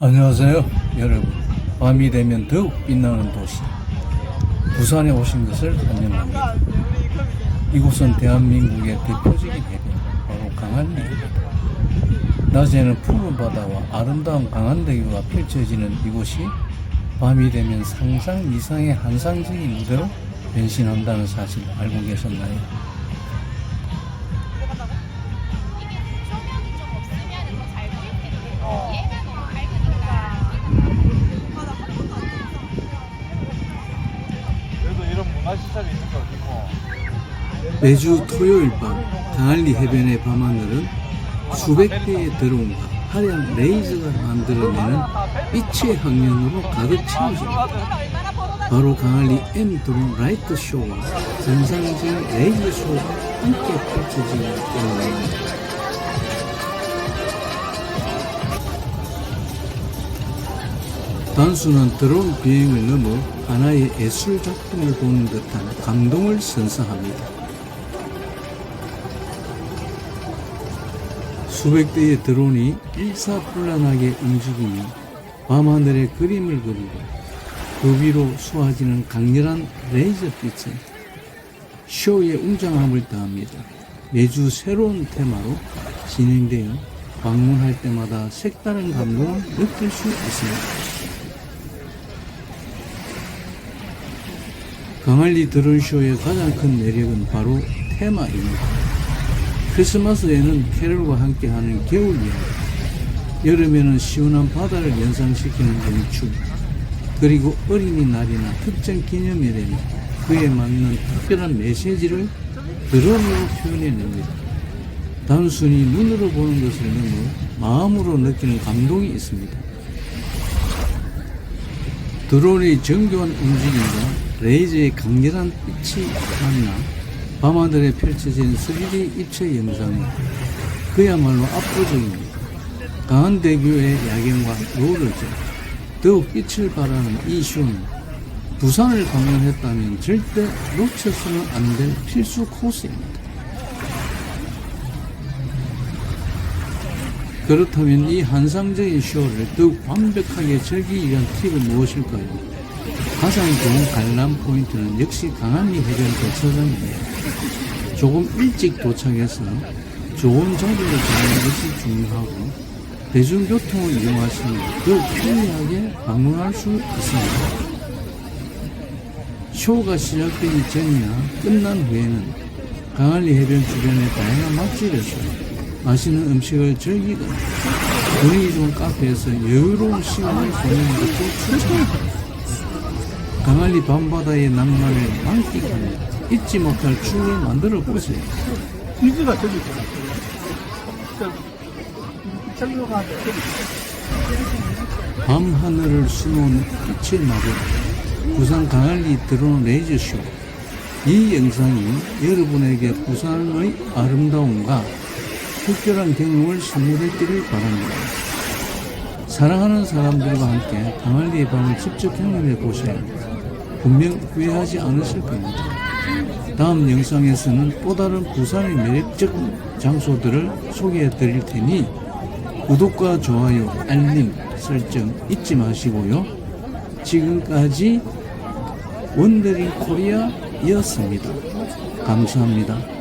안녕하세요 여러분. 밤이 되면 더욱 빛나는 도시. 부산에 오신 것을 환영합니다. 이곳은 대한민국의 대표적인 해변 바로 강한리입니다. 낮에는 푸른 바다와 아름다운 강한대교가 펼쳐지는 이곳이 밤이 되면 상상 이상의 환상적인 무대로 변신한다는 사실 알고 계셨나요? 매주 토요일 밤 강한리 해변의 밤하늘은 수백 대의 드론과 화려한 레이저가 만들어내는 빛의 학년으로 가득 채워집니다. 바로 강한리 M 드론 라이트 쇼와 전상적인 레이저 쇼가 함께 펼쳐지기 때문입니다. 단순한 드론 비행을 넘어 하나의 예술 작품을 보는 듯한 감동을 선사합니다. 수백 대의 드론이 일사불란하게 움직이며 밤하늘에 그림을 그리고 그 위로 쏘아지는 강렬한 레이저빛은 쇼의 웅장함을 더합니다. 매주 새로운 테마로 진행되어 방문할 때마다 색다른 감동을 느낄 수 있습니다. 강할리 드론쇼의 가장 큰 매력은 바로 테마입니다. 크리스마스에는 캐럴과 함께하는 겨울 이야기, 여름에는 시원한 바다를 연상시키는 연출, 그리고 어린이날이나 특정 기념일에는 그에 맞는 특별한 메시지를 드론으로 표현해냅니다. 단순히 눈으로 보는 것을 넘어 마음으로 느끼는 감동이 있습니다. 드론의 정교한 움직임과 레이저의 강렬한 빛이 만나 밤하늘에 펼쳐진 3D 입체 영상은 그야말로 압도적입니다. 강한 대교의 야경과 롤러죠. 더욱 빛을 발하는 이 쇼는 부산을 방문했다면 절대 놓쳐서는 안 될 필수 코스입니다. 그렇다면 이 환상적인 쇼를 더욱 완벽하게 즐기기 위한 팁은 무엇일까요? 가장 좋은 관람 포인트는 역시 강한리 해변 대처장입니다. 조금 일찍 도착해서 좋은 자리를 잡는 것이 중요하고 대중교통을 이용하시면 더욱 편리하게 방문할 수 있습니다. 쇼가 시작되기 전이나 끝난 후에는 강한리 해변 주변의 다양한 맛집에서 맛있는 음식을 즐기거나 분위기 좋은 카페에서 여유로운 시간을 보내는 것도 추천합니다. 강한리 밤바다의 낭만을 만끽하며 잊지 못할 추억을 만들어 보세요. 기지가 저기 있잖아 저기로 가면 저기 밤 하늘을 수놓은 빛의 마법 부산 강한리 드론 레이저쇼 이 영상이 여러분에게 부산의 아름다움과 특별한 경험을 선물했기를 바랍니다. 사랑하는 사람들과 함께 강한리의 밤을 직접 경험해 보세요. 분명 후회하지 않으실 겁니다. 다음 영상에서는 또 다른 부산의 매력적 장소들을 소개해 드릴 테니 구독과 좋아요, 알림 설정 잊지 마시고요. 지금까지 원더링 코리아였습니다. 감사합니다.